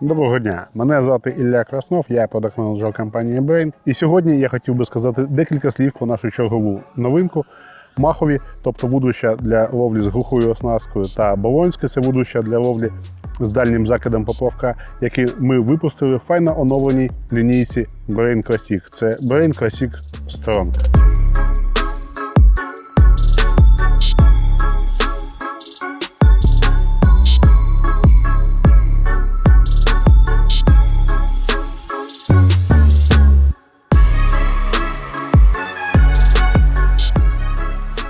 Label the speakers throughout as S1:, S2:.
S1: Доброго дня, мене звати Ілля Краснов, я продакт менеджер компанії Brain. І сьогодні я хотів би сказати декілька слів про нашу чергову новинку. Махові, тобто вудлища для ловлі з глухою оснасткою, та болонське це вудлища для ловлі з дальнім закидом поплавка, які ми випустили в файно оновленій лінійці Brain Classic. Це Brain Classic Strong.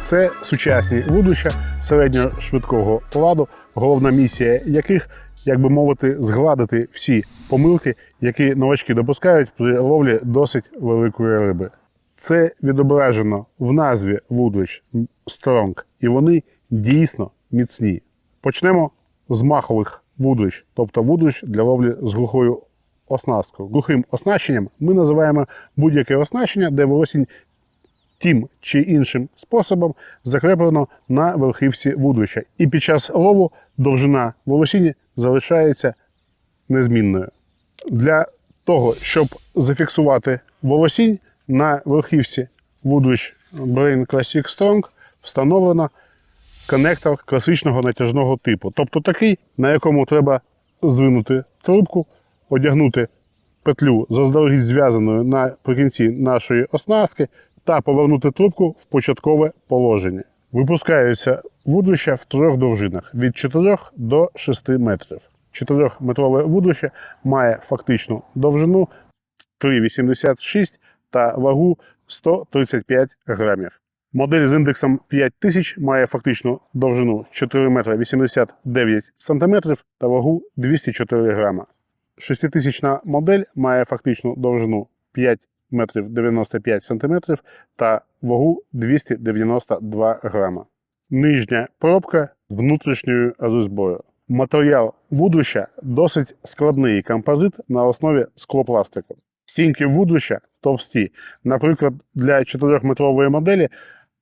S1: Це сучасні вудлища середньошвидкого ладу, головна місія яких, як би мовити, згладити всі помилки, які новачки допускають при ловлі досить великої риби. Це відображено в назві вудлищ Strong, і вони дійсно міцні. Почнемо з махових вудлищ, тобто вудлищ для ловлі з глухою оснасткою. Глухим оснащенням ми називаємо будь-яке оснащення, де волосінь тим чи іншим способом закріплено на верхівці вудлища. І під час лову довжина волосіні залишається незмінною. Для того, щоб зафіксувати волосінь на верхівці вудлищ Brain Classic Strong встановлено коннектор класичного натяжного типу. Тобто такий, на якому треба здвинути трубку, одягнути петлю заздалегідь зв'язаною наприкінці нашої оснастки та повернути трубку в початкове положення. Випускаються вудлища в трьох довжинах від 4 до 6 метрів. 4-метрове вудлище має фактичну довжину 3,86 та вагу 135 грамів. Модель з індексом 5000 має фактичну довжину 4 метра 89 сантиметрів та вагу 204 грама. 6000 модель має фактичну довжину 5 метрів 95 сантиметрів та вагу 292 грама. Нижня пробка з внутрішньою резьбою. Матеріал вудлища досить складний композит на основі склопластику. Стінки вудлища товсті. Наприклад, для 4-метрової моделі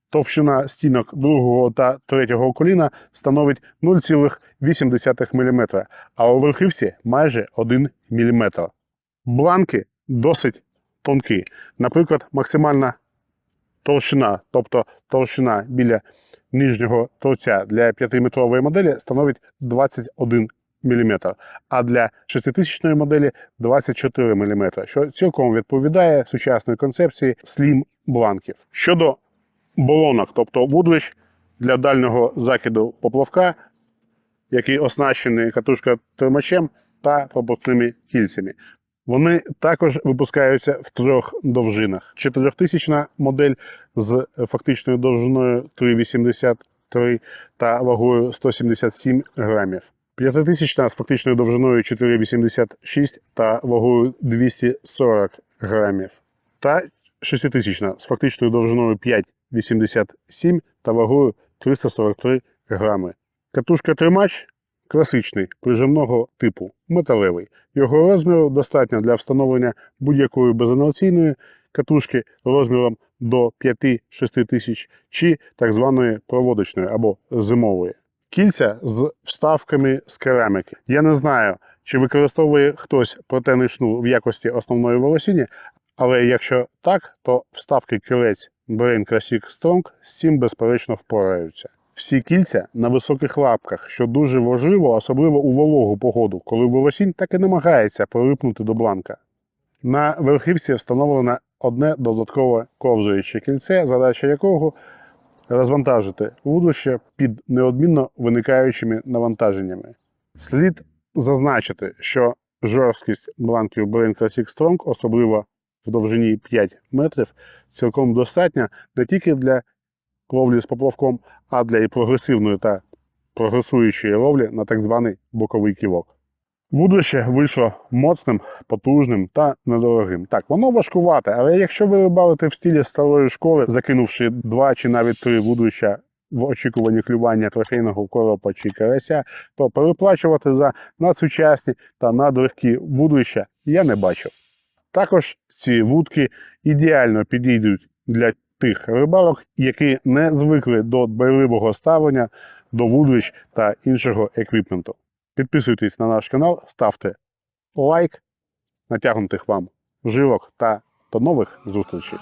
S1: товщина стінок другого та третього коліна становить 0,8 мм, а у верхівці майже 1 мм. Бланки досить тонкі. Наприклад, максимальна товщина, тобто товщина біля нижнього торця для 5-метрової моделі становить 21 мм, а для 6000 моделі 24 мм, що цілком відповідає сучасної концепції слім бланків. Щодо болонок, тобто вудлищ для дальнього закиду поплавка, який оснащений катушка тримачем та пропускними кільцями. Вони також випускаються в трьох довжинах. 4000 модель з фактичною довжиною 3,83 та вагою 177 грамів. 5000 з фактичною довжиною 4,86 та вагою 240 грамів. Та 6000 з фактичною довжиною 5,87 та вагою 343 грами. Катушка тримач класичний прижимного типу, металевий. Його розміру достатньо для встановлення будь-якої безінерційної катушки розміром до 5-6 тисяч чи так званої проводочної або зимової. Кільця з вставками з кераміки. Я не знаю, чи використовує хтось протений шнур в якості основної волосіні, але якщо так, то вставки кілець Brain Classic Strong з цим безперечно впораються. Всі кільця на високих лапках, що дуже важливо, особливо у вологу погоду, коли волосінь так і намагається прилипнути до бланка. На верхівці встановлено одне додаткове ковзуюче кільце, задача якого розвантажити вудлище під неодмінно виникаючими навантаженнями. Слід зазначити, що жорсткість бланків Brain Classic Strong, особливо в довжині 5 метрів, цілком достатня не тільки для ловлі з поплавком, а для і прогресивної та прогресуючої ловлі на так званий боковий ківок. Вудлище вийшло моцним, потужним та недорогим. Так, воно важкувате, але якщо ви рибалите в стилі старої школи, закинувши два чи навіть три вудлища в очікуванні клювання трофейного коропа чи карася, то переплачувати за надсучасні та надлегкі вудлища я не бачу. Також ці вудки ідеально підійдуть для тих рибалок, які не звикли до дбайливого ставлення до вудлищ та іншого еквіпменту. Підписуйтесь на наш канал, ставте лайк, натягнутих вам жилок та до нових зустрічей.